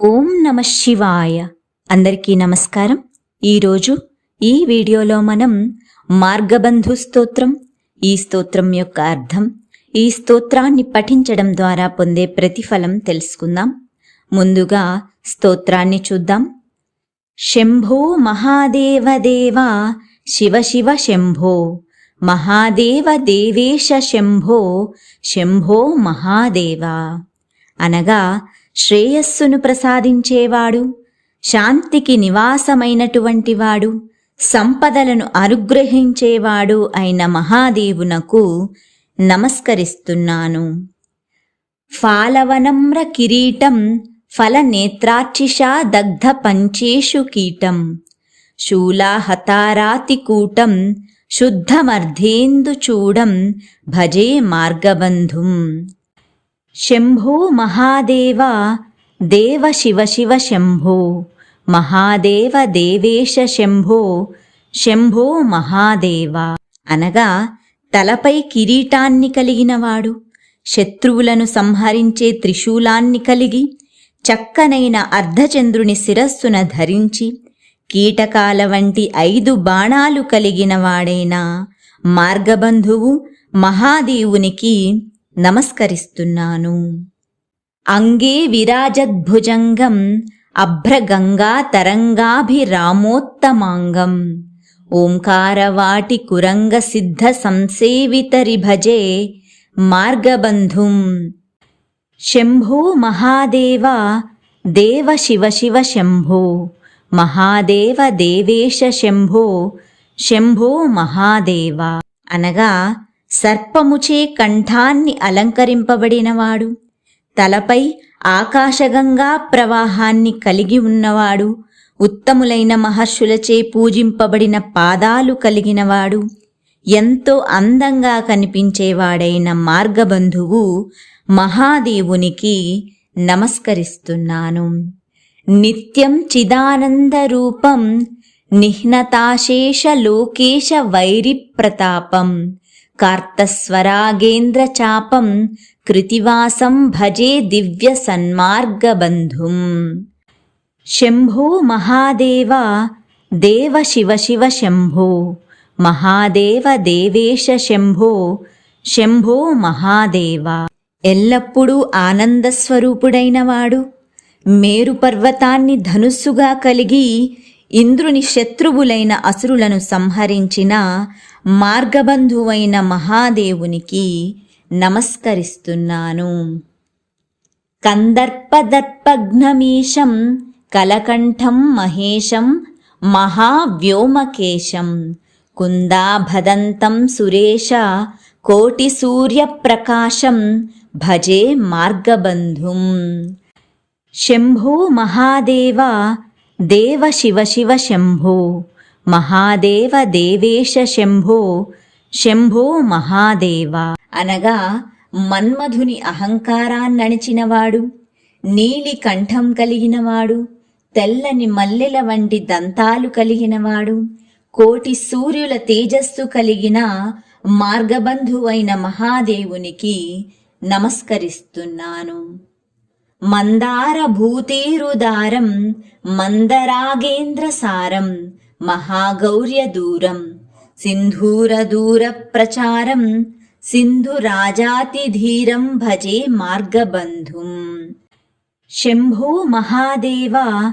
ఓం నమ శివాయ. అందరికీ నమస్కారం. ఈరోజు ఈ వీడియోలో మనం మార్గబంధు స్తోత్రం ఈ స్తోత్రం యొక్క అర్థం ఈ స్తోత్రాన్ని పఠించడం ద్వారా పొందే ప్రతిఫలం తెలుసుకుందాం. ముందుగా స్తోత్రాన్ని చూద్దాం. శంభో మహాదేవదేవ శివ శివ శంభో మహాదేవ దేవేశ శంభో శంభో మహాదేవా అనగా శ్రేయస్సును ప్రసాదించేవాడు శాంతికి నివాసమైనటువంటివాడు సంపదలను అనుగ్రహించేవాడు అయిన మహాదేవునకు నమస్కరిస్తున్నాను. ఫాలవనమ్ర కిరీటం ఫలనేత్రాక్షిషా దగ్ధ పంచేషు కీటం శూలాహతారాతికూటం శుద్ధమర్ధేందుచూడం భజే మార్గబంధుం. శంభో మహాదేవ దేవ శివ శివ శంభో. మహాదేవ దేవేశ శంభో శంభో మహాదేవ. అనగా తలపై కిరీటాన్ని కలిగినవాడు. శత్రువులను సంహరించే త్రిశూలాన్ని కలిగి చక్కనైన అర్ధచంద్రుని శిరస్సున ధరించి కీటకాల వంటి ఐదు బాణాలు కలిగినవాడైన మార్గబంధువు మహాదేవునికి నమస్కరిస్తున్నాను. అంగే విరాజద్భుజంగం అభ్రగంగా తరంగాభిరామోత్తమాంగం ఓంకారవాటి కురంగ సిద్ధ సంసేవితరి భజే మార్గబంధుం. శంభో మహాదేవ దేవ శివ శివ శంభో మహాదేవ దేవేశ శంభో శంభో మహాదేవ అనగా సర్పముచే కంఠాన్ని అలంకరింపబడినవాడు. తలపై ఆకాశగంగా ప్రవాహాన్ని కలిగి ఉన్నవాడు. ఉత్తములైన మహర్షులచే పూజింపబడిన పాదాలు కలిగినవాడు. ఎంతో అందంగా కనిపించేవాడైన మార్గబంధువు మహాదేవునికి నమస్కరిస్తున్నాను. నిత్యం చిదానంద రూపం నిహ్నతాశేష లోకేశ వైరి ప్రతాపం. కార్తస్వరాగేంద్రచాపం కృతివాసం భజే దివ్య సన్మార్గబంధుం శంభో మహాదేవ దేవ శివ శివ శంభో మహాదేవ దేవేశ శంభో శంభో మహాదేవ ఎల్లప్పుడూ ఆనందస్వరూపుడైనవాడు. మేరు పర్వతాన్ని ధనుస్సుగా కలిగి ఇంద్రుని శత్రువులైన అసురులను సంహరించిన మార్గబంధువైన మహాదేవునికి నమస్కరిస్తున్నాను. కందర్పదర్పఘ్నమీశం కలకంఠం మహేశం మహావ్యోమకేశం కుందాభదంతం సురేశ కోటి సూర్యప్రకాశం భజే మార్గబంధుం. శంభో మహాదేవ దేవ శివ శివ శంభో. మహాదేవ దేవేశ శంభో శంభో మహాదేవ. అనగా మన్మధుని అహంకారాన్నణిచినవాడు నీలి కంఠం కలిగినవాడు తెల్లని మల్లెల వంటి దంతాలు కలిగినవాడు కోటి సూర్యుల తేజస్సు కలిగిన మార్గబంధువైన మహాదేవునికి నమస్కరిస్తున్నాను. మందార భూతేరుదారం మందరాగేంద్ర సారం దూరం సింధూర దూర ప్రచారం సింధురాజాతిధీరం భజే మార్గబంధుం. శంభో మహాదేవ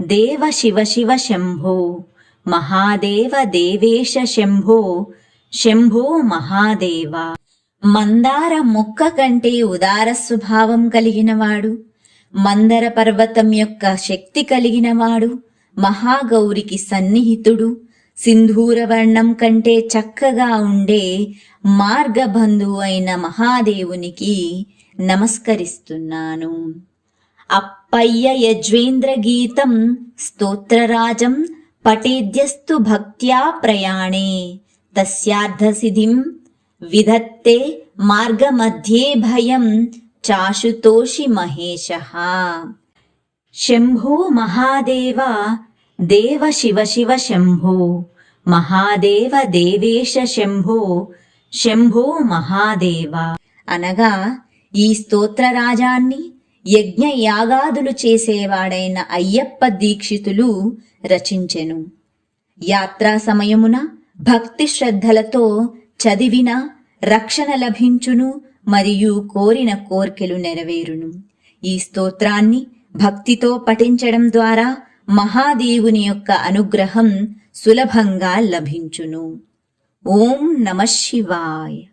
దేవ శివ శివ శంభో మహాదేవ దేవేశ శంభో శంభో మహాదేవ. మందార మొక్క కంటే ఉదార స్వభావం కలిగినవాడు మందర పర్వతం యొక్క శక్తి కలిగినవాడు మహాగౌరికి సన్నిహితుడు. సింధూరవర్ణం కంటే చక్కగా ఉండే మార్గబంధువు అయిన మహాదేవునికి నమస్కరిస్తున్నాను. అప్పయ్య యజ్వేంద్ర గీతం స్తోత్రరాజం పటేద్యస్తు భక్త్యా ప్రయాణే. తస్యార్థసిధిం విధత్తే మార్గమధ్యే భయం చాశుతోషి మహేశ. శంభో మహాదేవ దేవ శివ శివ శంభో మహాదేవ దేవేశ శంభో శంభో మహాదేవ. అనగా ఈ స్తోత్రరాజాన్ని యజ్ఞ యాగాదులు చేసేవాడైన అయ్యప్ప దీక్షితులు రచించెను. యాత్రా సమయమున భక్తి శ్రద్ధలతో చదివిన రక్షణ లభించును మరియు కోరిన కోర్కెలు నెరవేరును. ఈ స్తోత్రాన్ని భక్తితో పఠించడం ద్వారా మహాదేవుని యొక్క అనుగ్రహం సులభంగా లభించును. ఓం నమ శివాయ.